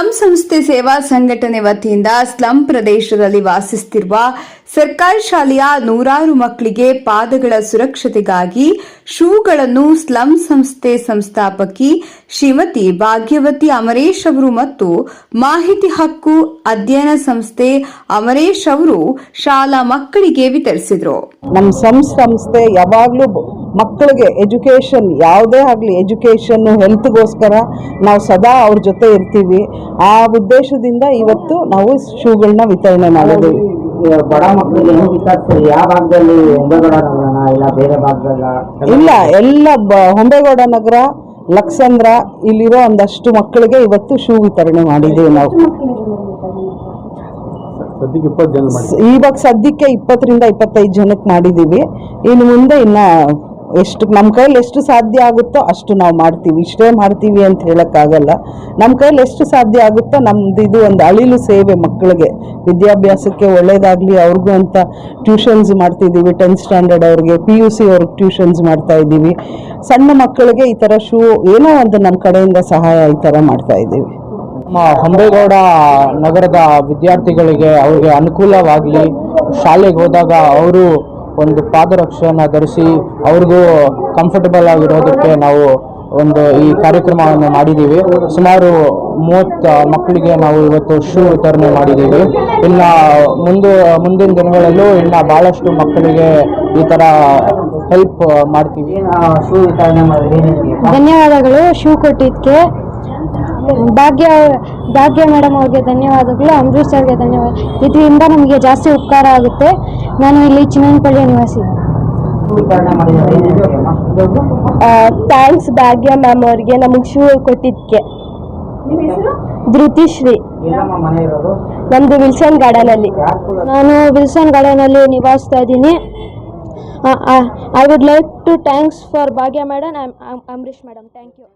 Slum ಸಂಸ್ಥೆ ಸೇವಾ ಸಂಘಟನೆ ವತಿಯಿಂದ ಸ್ಲಂ ಪ್ರದೇಶದಲ್ಲಿ ವಾಸಿಸುತ್ತಿರುವ ಸರ್ಕಾರಿ ಶಾಲೆಯ ನೂರಾರು ಮಕ್ಕಳಿಗೆ ಪಾದಗಳ ಸುರಕ್ಷತೆಗಾಗಿ ಶೂಗಳನ್ನು ಸ್ಲಂ ಸಂಸ್ಥೆ ಸಂಸ್ಥಾಪಕಿ ಶ್ರೀಮತಿ ಭಾಗ್ಯವತಿ ಅಮರೇಶ್ ಅವರು ಮತ್ತು ಮಾಹಿತಿ ಹಕ್ಕು ಅಧ್ಯಯನ ಸಂಸ್ಥೆ ಅಮರೇಶ್ ಅವರು ಶಾಲಾ ಮಕ್ಕಳಿಗೆ ವಿತರಿಸಿದರು. ನಮ್ಮ ಸಂಸ್ಥೆ ಯಾವಾಗಲೂ ಮಕ್ಕಳಿಗೆ ಎಜುಕೇಷನ್ ಯಾವುದೇ ಆಗಲಿ ಎಜುಕೇಷನ್ ಹೆಲ್ತ್ಗೋಸ್ಕರ ನಾವು ಸದಾ ಅವ್ರ ಜೊತೆ ಇರ್ತೀವಿ. ಆ ಉದ್ದೇಶದಿಂದ ಇವತ್ತು ನಾವು ಶೂಗಳನ್ನ ವಿತರಣೆ ಮಾಡಿದ್ದೀವಿ. ಬಡ ಮಕ್ಕಳಿಗೆ ಯಾವ ಭಾಗದಲ್ಲಿ? ಹೊಂಬೆಗೌಡ ನಗರನ ಇಲ್ಲ ಬೇರೆ ಭಾಗದಲ್ಲ ಇಲ್ಲ ಎಲ್ಲ ಬ ಹೊಂಬೇಗೌಡ ನಗರ ಲಕ್ಸಂದ್ರ ಇಲ್ಲಿರೋ ಒಂದಷ್ಟು ಮಕ್ಕಳಿಗೆ ಇವತ್ತು ಶೂ ವಿತರಣೆ ಮಾಡಿದ್ದೀವಿ ನಾವು. ಇವಾಗ ಸದ್ಯಕ್ಕೆ ಇಪ್ಪತ್ತರಿಂದ ಇಪ್ಪತ್ತೈದು ಜನಕ್ಕೆ ಮಾಡಿದ್ದೀವಿ. ಇನ್ನು ಮುಂದೆ ಇನ್ನ ಎಷ್ಟು ನಮ್ಮ ಕೈಯಲ್ಲಿ ಎಷ್ಟು ಸಾಧ್ಯ ಆಗುತ್ತೋ ಅಷ್ಟು ನಾವು ಮಾಡ್ತೀವಿ. ಇಷ್ಟೇ ಮಾಡ್ತೀವಿ ಅಂತ ಹೇಳೋಕ್ಕಾಗಲ್ಲ. ನಮ್ಮ ಕೈಯಲ್ಲಿ ಎಷ್ಟು ಸಾಧ್ಯ ಆಗುತ್ತೋ ನಮ್ದು ಇದು ಒಂದು ಅಳಿಲು ಸೇವೆ ಮಕ್ಕಳಿಗೆ. ವಿದ್ಯಾಭ್ಯಾಸಕ್ಕೆ ಒಳ್ಳೇದಾಗಲಿ ಅವ್ರಿಗೂ ಅಂತ ಟ್ಯೂಷನ್ಸ್ ಮಾಡ್ತಿದ್ದೀವಿ. ಟೆಂತ್ ಸ್ಟ್ಯಾಂಡರ್ಡ್ ಅವ್ರಿಗೆ ಪಿ ಯು ಸಿ ಅವ್ರಿಗೆ ಟ್ಯೂಷನ್ಸ್ ಮಾಡ್ತಾ ಇದ್ದೀವಿ. ಸಣ್ಣ ಮಕ್ಕಳಿಗೆ ಈ ಥರ ಶೂ, ಏನೋ ಒಂದು ನಮ್ಮ ಕಡೆಯಿಂದ ಸಹಾಯ ಈ ಥರ ಮಾಡ್ತಾ ಇದ್ದೀವಿ. ಹೊಂಬೇಗೌಡ ನಗರದ ವಿದ್ಯಾರ್ಥಿಗಳಿಗೆ ಅವ್ರಿಗೆ ಅನುಕೂಲವಾಗಲಿ ಶಾಲೆಗೆ ಹೋದಾಗ ಅವರು ಒಂದು ಪಾದರಕ್ಷೆಯನ್ನು ಧರಿಸಿ ಅವ್ರಿಗೂ ಕಂಫರ್ಟಬಲ್ ಆಗಿರೋದಕ್ಕೆ ನಾವು ಒಂದು ಈ ಕಾರ್ಯಕ್ರಮವನ್ನು ಮಾಡಿದ್ದೀವಿ. ಸುಮಾರು ಮೂವತ್ತು ಮಕ್ಕಳಿಗೆ ನಾವು ಇವತ್ತು ಶೂ ವಿತರಣೆ ಮಾಡಿದ್ದೀವಿ. ಇನ್ನು ಮುಂದೆ ಮುಂದಿನ ದಿನಗಳಲ್ಲೂ ಇನ್ನು ಭಾಳಷ್ಟು ಮಕ್ಕಳಿಗೆ ಈ ಥರ ಹೆಲ್ಪ್ ಮಾಡ್ತೀವಿ. ಶೂ ವಿತರಣೆ ಧನ್ಯವಾದಗಳು ಶೂ ಕೊಟ್ಟಿದ್ದಕ್ಕೆ. ಭಾಗ್ಯ ಭಾಗ್ಯ ಮೇಡಮ್ ಅವ್ರಿಗೆ ಧನ್ಯವಾದಗಳು ಅಮೃತ್ ಸರ್ಗೆ ಧನ್ಯವಾದ. ಇದರಿಂದ ನಮಗೆ ಜಾಸ್ತಿ ಉಪಕಾರ ಆಗುತ್ತೆ. ನಾನು ಇಲ್ಲಿ ಚಿನ್ನನಪಳ್ಳಿಯ ನಿವಾಸಿ. ಥ್ಯಾಂಕ್ಸ್ ಭಾಗ್ಯ ಮ್ಯಾಮ್ ಅವ್ರಿಗೆ ನಮಗೆ ಶೂ ಕೊಟ್ಟಿದ್ದಕ್ಕೆ ಧೃತಿಶ್ರೀ. ನಮ್ಮದು ವಿಲ್ಸನ್ ಗಾರ್ಡನಲ್ಲಿ. ಅಲ್ಲಿ ನಾನು ವಿಲ್ಸನ್ ಗಾರ್ಡನಲ್ಲಿ ನಿವಾಸ್ತಾ ಇದ್ದೀನಿ. I would like to thanks for Bhagya madam Ambareesh madam thank you